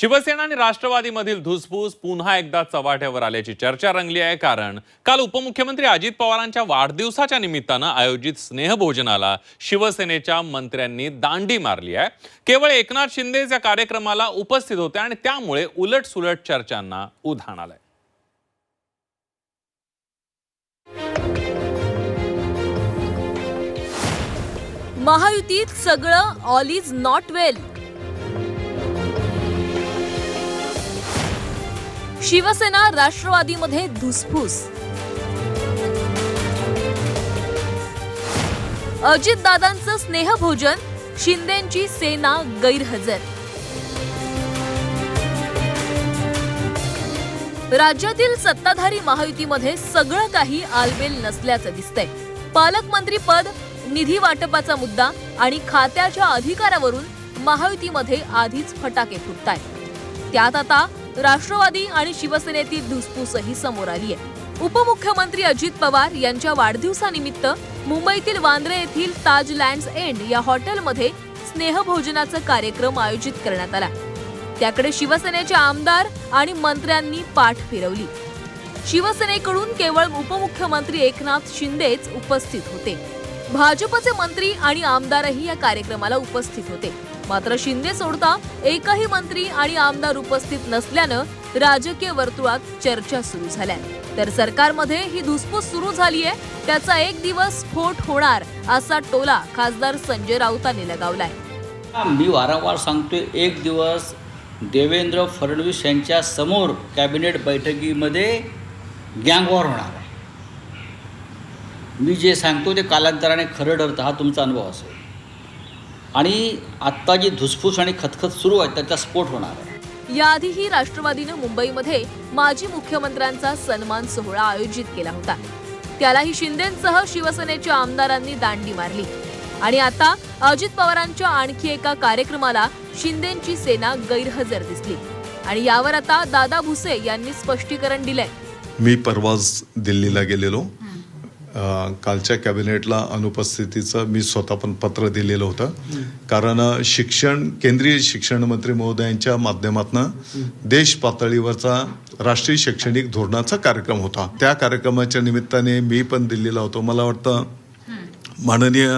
शिवसेना आणि राष्ट्रवादीमधील धुसफूस पुन्हा एकदा चव्हाट्यावर आल्याची चर्चा रंगली आहे कारण काल उपमुख्यमंत्री अजित पवारांच्या वाढदिवसाच्या निमित्तानं आयोजित स्नेहभोजनाला शिवसेनेच्या मंत्र्यांनी दांडी मारली आहे. केवळ एकनाथ शिंदेच या कार्यक्रमाला उपस्थित होते आणि त्यामुळे उलटसुलट चर्चांना उधाण आलंय. महायुतीत सगळं all is not well. Shiv Sena राष्ट्रवादीमध्ये धुसफूस. अजितदादांचं स्नेहभोजन शिंदेंची सेना गैरहजर. राज्यातील सत्ताधारी महायुतीमध्ये सगळं काही आलबेल नसल्याचं दिसतंय. पालकमंत्री पद निधी वाटपाचा मुद्दा आणि खात्याच्या अधिकारावरून महायुतीमध्ये आधीच फटाके फुटताय त्यात आता राष्ट्रवादी आणि शिवसेनेतील धुसफूसही समोर आली आहे. उपमुख्यमंत्री अजित पवार यांच्या वाढदिवसानिमित्त मुंबईतील वांद्रे येथील ताज लँड्स एंड या हॉटेलमध्ये स्नेहभोजनाचा कार्यक्रम आयोजित करण्यात आला. त्याकडे शिवसेनेचे आमदार आणि मंत्र्यांनी पाठ फिरवली. शिवसेनेकडून केवळ उपमुख्यमंत्री एकनाथ शिंदेच उपस्थित होते. भाजपचे मंत्री आणि आमदारही या कार्यक्रमाला उपस्थित होते. मात्र शिंदे सोडता एकही मंत्री आणि आमदार उपस्थित नसल्यानं राजकीय वर्तुळात चर्चा सुरू झाल्या. तर सरकारमध्ये ही धुसफूस सुरू झाली आहे त्याचा एक दिवस स्फोट होणार असा टोला खासदार संजय राऊतांनी लगावलाय. मी वारंवार सांगतोय एक दिवस देवेंद्र फडणवीस यांच्या समोर कॅबिनेट बैठकीमध्ये गँगवॉर होणार आहे. मी जे सांगतो ते कालांतराने खरं ठरतं हा तुमचा अनुभव असेल. आणि आत्ता जी धुसफूस आणि खतखत सुरू आहे त्याचा स्फोट होणार आहे. याआधीही राष्ट्रवादीनं मुंबईमध्ये माजी मुख्यमंत्र्यांचा सन्मान सोहळा आयोजित केला होता. त्यालाही शिंदेसह शिवसेनेच्या आमदारांनी दांडी मारली. आणि आता अजित पवारांच्या आणखी एका कार्यक्रमाला शिंदेची सेना गैरहजर दिसली. आणि यावर आता दादा भुसे यांनी स्पष्टीकरण दिलंय. मी परवाच दिल्लीला गेलेलो. कालच्या कॅबिनेटला अनुपस्थितीचं मी स्वतः पण पत्र दिलेलं होतं. कारण शिक्षण केंद्रीय शिक्षण मंत्री महोदयांच्या माध्यमातून देश पातळीवरचा राष्ट्रीय शैक्षणिक धोरणाचा कार्यक्रम होता. त्या कार्यक्रमाच्या निमित्ताने मी पण दिल्लीला होतो. मला वाटतं माननीय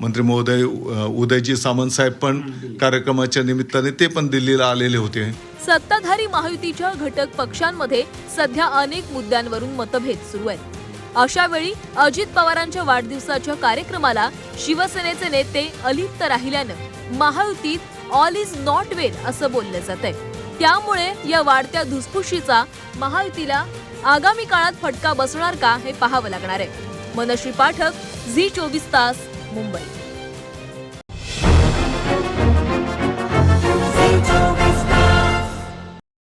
मंत्री महोदय उदयजी सामंत साहेब पण कार्यक्रमाच्या निमित्ताने ते पण दिल्लीला आलेले होते. सत्ताधारी महायुतीच्या घटक पक्षांमध्ये सध्या अनेक मुद्द्यांवरून मतभेद सुरू आहेत. अशा वेळी अजित पवारांच्या वाढदिवसाच्या कार्यक्रमाला शिवसेनेचे नेते अलिप्त राहिल्यानं महायुतीत ऑल इज नॉट वेल असं बोललं जात आहे त्यामुळे या वाढत्या धुसफुशीचा महायुतीला आगामी काळात फटका बसणार का हे पाहावं लागणार आहे. मनश्री पाठक झी चोवीस तास मुंबई.